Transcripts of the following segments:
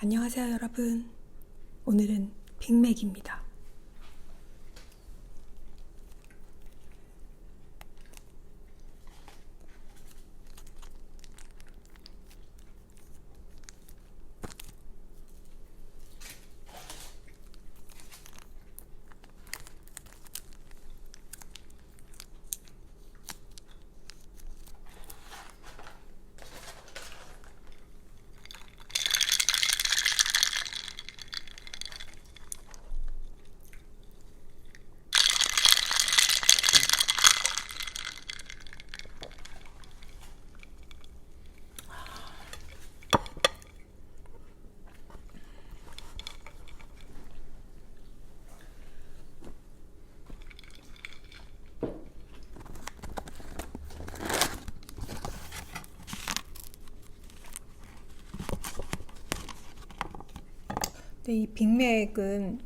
안녕하세요, 여러분. 오늘은 빅맥입니다. 근데 이 빅맥은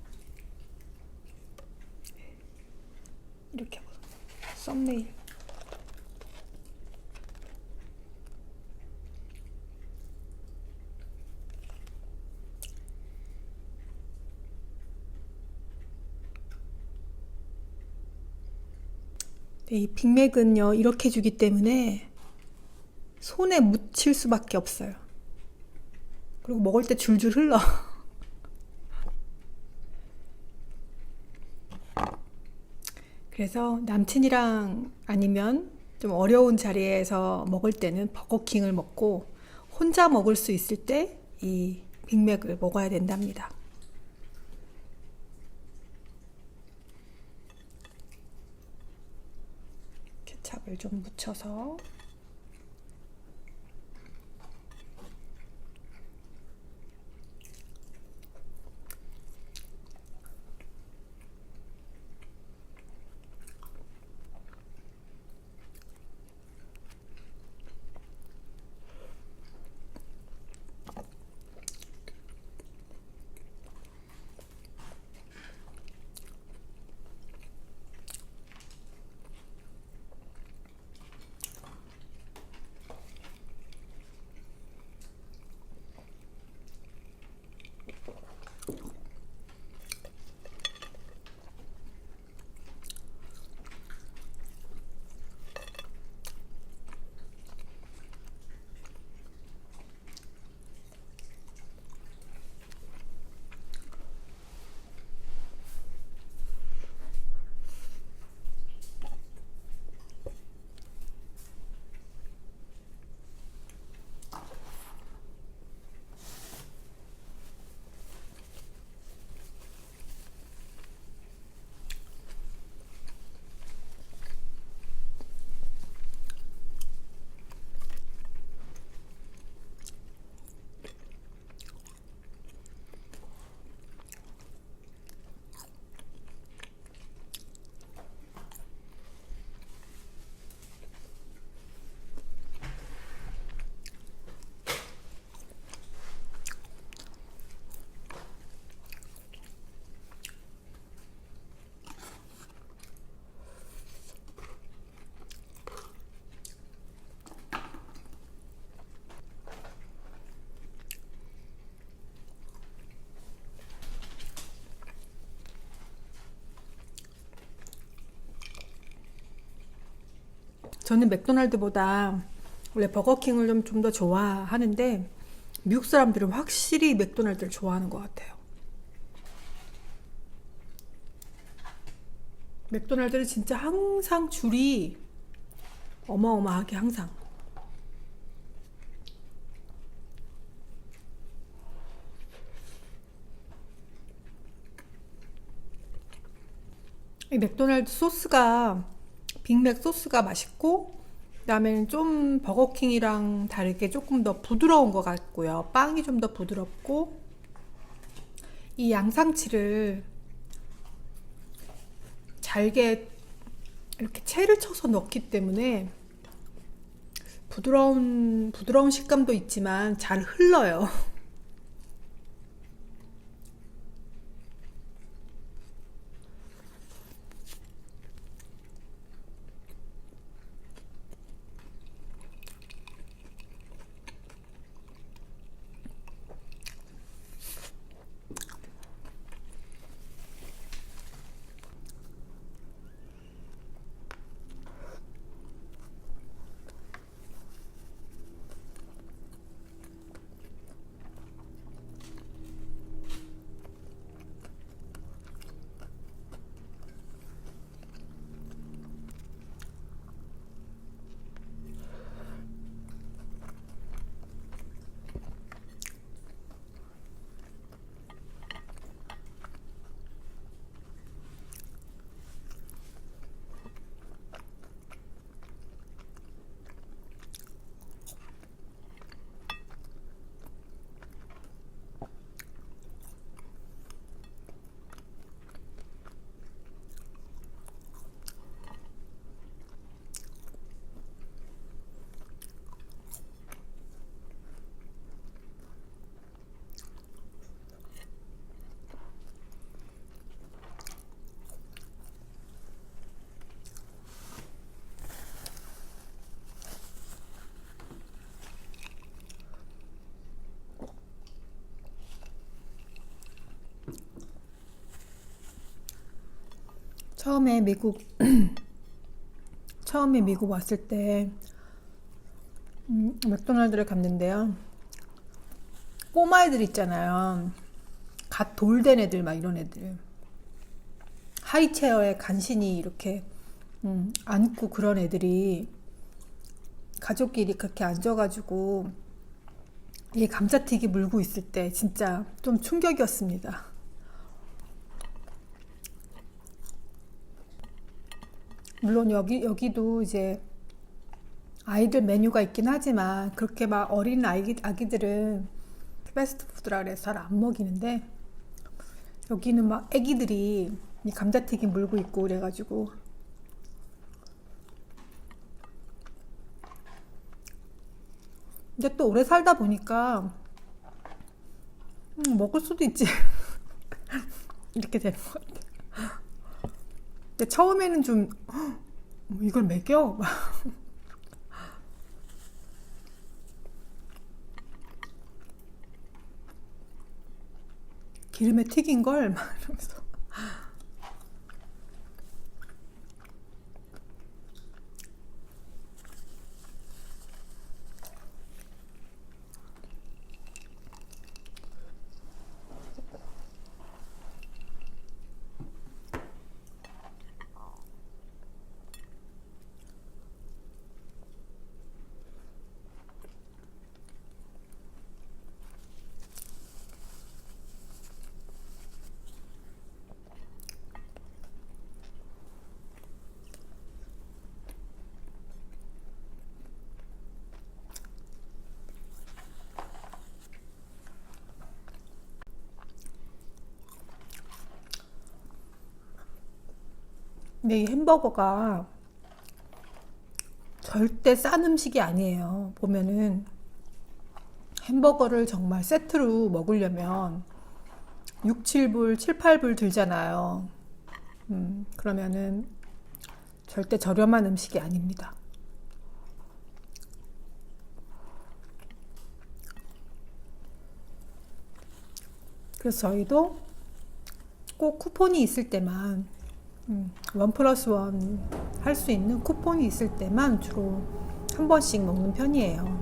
이렇게 봐. 썸네일. 근데 이 빅맥은요 이렇게 주기 때문에 손에 묻힐 수밖에 없어요. 그리고 먹을 때 줄줄 흘러. 그래서 남친이랑 아니면 좀 어려운 자리에서 먹을 때는 버거킹을 먹고 혼자 먹을 수 있을 때 이 빅맥을 먹어야 된답니다. 케찹을 좀 묻혀서 저는 맥도날드보다 원래 버거킹을 좀 좀 더 좋아하는데 미국 사람들은 확실히 맥도날드를 좋아하는 것 같아요. 맥도날드는 진짜 항상 줄이 어마어마하게 항상. 이 맥도날드 소스가 빅맥 소스가 맛있고 그다음에는 좀 버거킹이랑 다르게 조금 더 부드러운 것 같고요. 빵이 좀 더 부드럽고 이 양상치를 잘게 이렇게 채를 쳐서 넣기 때문에 부드러운 부드러운 식감도 있지만 잘 흘러요. 처음에 미국 처음에 미국 왔을 때 음, 맥도날드를 갔는데요. 꼬마애들 있잖아요. 갓 돌된 애들 막 이런 애들. 하이체어에 간신히 이렇게 음, 앉고 그런 애들이 가족끼리 그렇게 앉아가지고 이 감자튀김 물고 있을 때 진짜 좀 충격이었습니다. 물론 여기 여기도 이제 아이들 메뉴가 있긴 하지만 그렇게 막 어린 아기 아기들은 패스트푸드라 그래서 잘 안 먹이는데 여기는 막 아기들이 이 감자튀김 물고 있고 그래가지고 근데 또 오래 살다 보니까 음, 먹을 수도 있지 이렇게 되는 것 같아. 근데 처음에는 좀 "헉, 뭐 이걸 먹여? 막 기름에 튀긴 걸 막 이러면서 근데 이 햄버거가 절대 싼 음식이 아니에요. 보면은 햄버거를 정말 세트로 먹으려면 6, 7불, 7, 8불 들잖아요. 음, 그러면은 절대 저렴한 음식이 아닙니다. 그래서 저희도 꼭 쿠폰이 있을 때만 음, 원 플러스 원 할 수 있는 쿠폰이 있을 때만 주로 한 번씩 먹는 편이에요.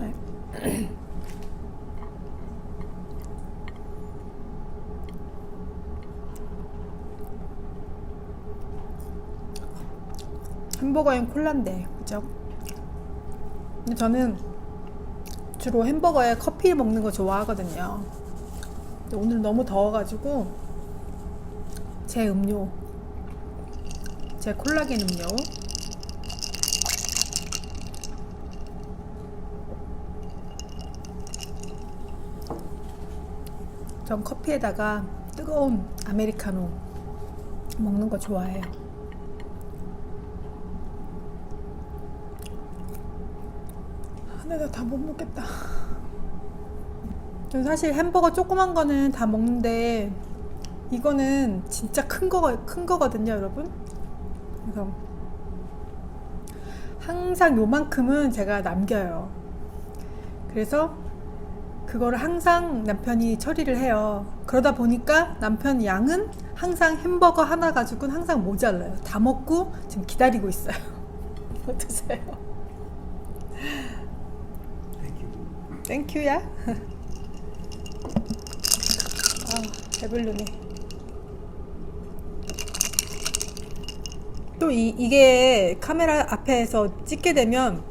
네. 햄버거엔 콜라인데, 그죠? 근데 저는 주로 햄버거에 커피 먹는 거 좋아하거든요. 근데 오늘 너무 더워가지고 제 음료, 제 콜라겐 음료 전 커피에다가 뜨거운 아메리카노 먹는 거 좋아해요. 하나도 다 못 먹겠다. 전 사실 햄버거 조그만 거는 다 먹는데 이거는 진짜 큰 거, 큰 거거든요, 여러분. 그래서 항상 요만큼은 제가 남겨요. 그래서 그거를 항상 남편이 처리를 해요. 그러다 보니까 남편 양은 항상 햄버거 하나 가지고는 항상 모자라요. 다 먹고 지금 기다리고 있어요. 어떠세요? 땡큐야. 아, 배불르네. 또 이, 이게 카메라 앞에서 찍게 되면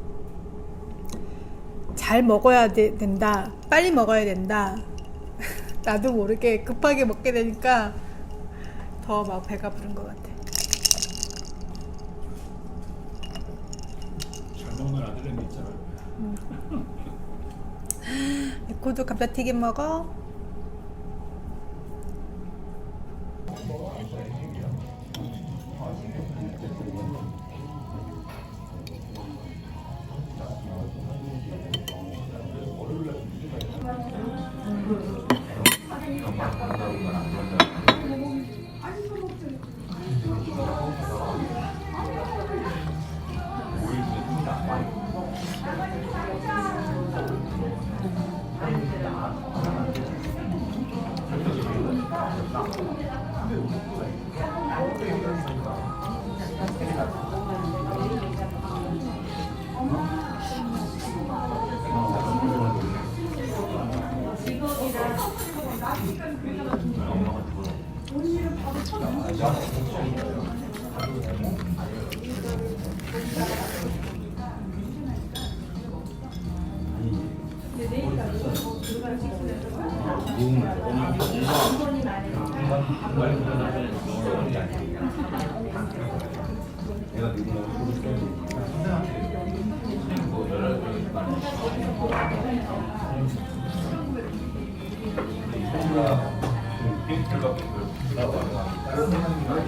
잘 먹어야 되- 된다. 빨리 먹어야 된다. 나도 모르게 급하게 먹게 되니까 더 막 배가 부른 것 같아. 잘 먹는 아들은 있잖아. 에코도 감자튀김 먹어. 가